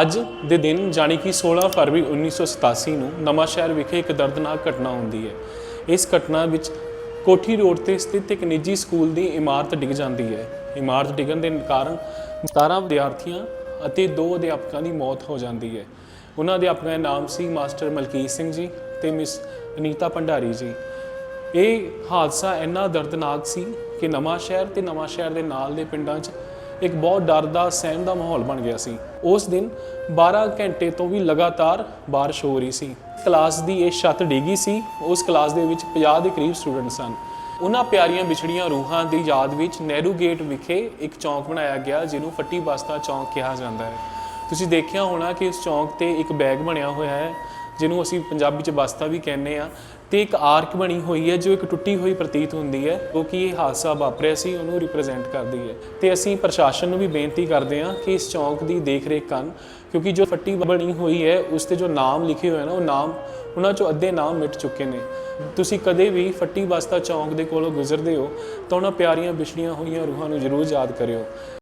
ਅੱਜ ਦੇ ਦਿਨ ਜਾਣੀ ਕਿ 16 ਫਰਵਰੀ 1987 ਨੂੰ ਨਵਾਂ ਸ਼ਹਿਰ ਵਿਖੇ ਇੱਕ ਦਰਦਨਾਕ ਘਟਨਾ ਹੁੰਦੀ ਹੈ। ਇਸ ਘਟਨਾ ਵਿੱਚ ਕੋਠੀ ਰੋਡ ਤੇ ਸਥਿਤ ਇੱਕ ਨਿੱਜੀ ਸਕੂਲ ਦੀ ਇਮਾਰਤ ਡਿੱਗ ਜਾਂਦੀ ਹੈ। ਇਮਾਰਤ ਡਿੱਗਣ ਦੇ ਕਾਰਨ 17 ਵਿਦਿਆਰਥੀਆਂ ਅਤੇ ਦੋ ਅਧਿਆਪਕਾਂ ਦੀ ਮੌਤ ਹੋ ਜਾਂਦੀ ਹੈ। ਉਹਨਾਂ ਅਧਿਆਪਕਾਂ ਦਾ ਨਾਮ ਸੀ ਮਾਸਟਰ ਮਲਕੀਤ ਸਿੰਘ ਜੀ ਤੇ ਮਿਸ ਅਨੀਤਾ ਭੰਡਾਰੀ ਜੀ। ਇਹ ਹਾਦਸਾ ਇੰਨਾ ਦਰਦਨਾਕ ਸੀ ਕਿ ਨਵਾਂ ਸ਼ਹਿਰ ਤੇ ਨਵਾਂ ਸ਼ਹਿਰ ਦੇ ਨਾਲ ਦੇ ਪਿੰਡਾਂ 'ਚ ਇੱਕ ਬਹੁਤ ਡਰ ਦਾ, ਸਹਿਮ ਦਾ ਮਾਹੌਲ ਬਣ ਗਿਆ ਸੀ। ਉਸ ਦਿਨ 12 ਘੰਟੇ ਤੋਂ ਵੀ ਲਗਾਤਾਰ ਬਾਰਿਸ਼ ਹੋ ਰਹੀ ਸੀ। ਕਲਾਸ ਦੀ ਇਹ ਛੱਤ ਡਿੱਗੀ ਸੀ। ਉਸ ਕਲਾਸ ਦੇ ਵਿੱਚ 50 ਦੇ ਕਰੀਬ ਸਟੂਡੈਂਟ ਸਨ। ਉਹਨਾਂ ਪਿਆਰੀਆਂ ਵਿਛੜੀਆਂ ਰੂਹਾਂ ਦੀ ਯਾਦ ਵਿੱਚ ਨਹਿਰੂ ਗੇਟ ਵਿਖੇ ਇੱਕ ਚੌਂਕ ਬਣਾਇਆ ਗਿਆ, ਜਿਹਨੂੰ ਫੱਟੀ ਬਸਤਾ ਚੌਂਕ ਕਿਹਾ ਜਾਂਦਾ ਹੈ। ਤੁਸੀਂ ਦੇਖਿਆ ਹੋਣਾ ਕਿ ਇਸ ਚੌਂਕ ਤੇ ਇੱਕ ਬੈਗ ਬਣਿਆ ਹੋਇਆ ਹੈ। ਜਿਹਨੂੰ ਅਸੀਂ ਪੰਜਾਬੀ ਚ ਬਸਤਾ ਵੀ ਕਹਿੰਦੇ ਆ ਤੇ ਇੱਕ ਆਰਕ ਬਣੀ ਹੋਈ ਹੈ ਜੋ ਇੱਕ ਟੁੱਟੀ ਹੋਈ ਪ੍ਰਤੀਤ ਹੁੰਦੀ ਹੈ ਕਿਉਂਕਿ ਇਹ ਹਾਦਸਾ ਵਾਪਰਿਆ ਸੀ, ਉਹਨੂੰ ਰਿਪਰੈਜ਼ੈਂਟ ਕਰਦੀ ਹੈ। ਤੇ ਅਸੀਂ ਪ੍ਰਸ਼ਾਸਨ ਨੂੰ ਵੀ ਬੇਨਤੀ ਕਰਦੇ ਹਾਂ ਕਿ ਇਸ ਚੌਂਕ ਦੀ ਦੇਖ-ਰੇਖ ਕਰਨ, ਕਿਉਂਕਿ ਜੋ ਫੱਟੀ ਬਣੀ ਹੋਈ ਹੈ, ਉਸ ਤੇ ਜੋ ਨਾਮ ਲਿਖੇ ਹੋਏ ਨਾ, ਉਹ ਨਾਮ, ਉਹਨਾਂ ਚੋਂ ਅੱਧੇ ਨਾਮ ਮਿਟ ਚੁੱਕੇ ਨੇ। ਤੁਸੀਂ ਕਦੇ ਵੀ ਫੱਟੀ ਬਸਤਾ ਚੌਂਕ ਦੇ ਕੋਲੋਂ ਗੁਜ਼ਰਦੇ ਹੋ, ਤਾਂ ਉਹਨਾਂ ਪਿਆਰੀਆਂ ਵਿਛੜੀਆਂ ਹੋਈਆਂ ਰੂਹਾਂ ਨੂੰ ਜ਼ਰੂਰ ਯਾਦ ਕਰਿਓ।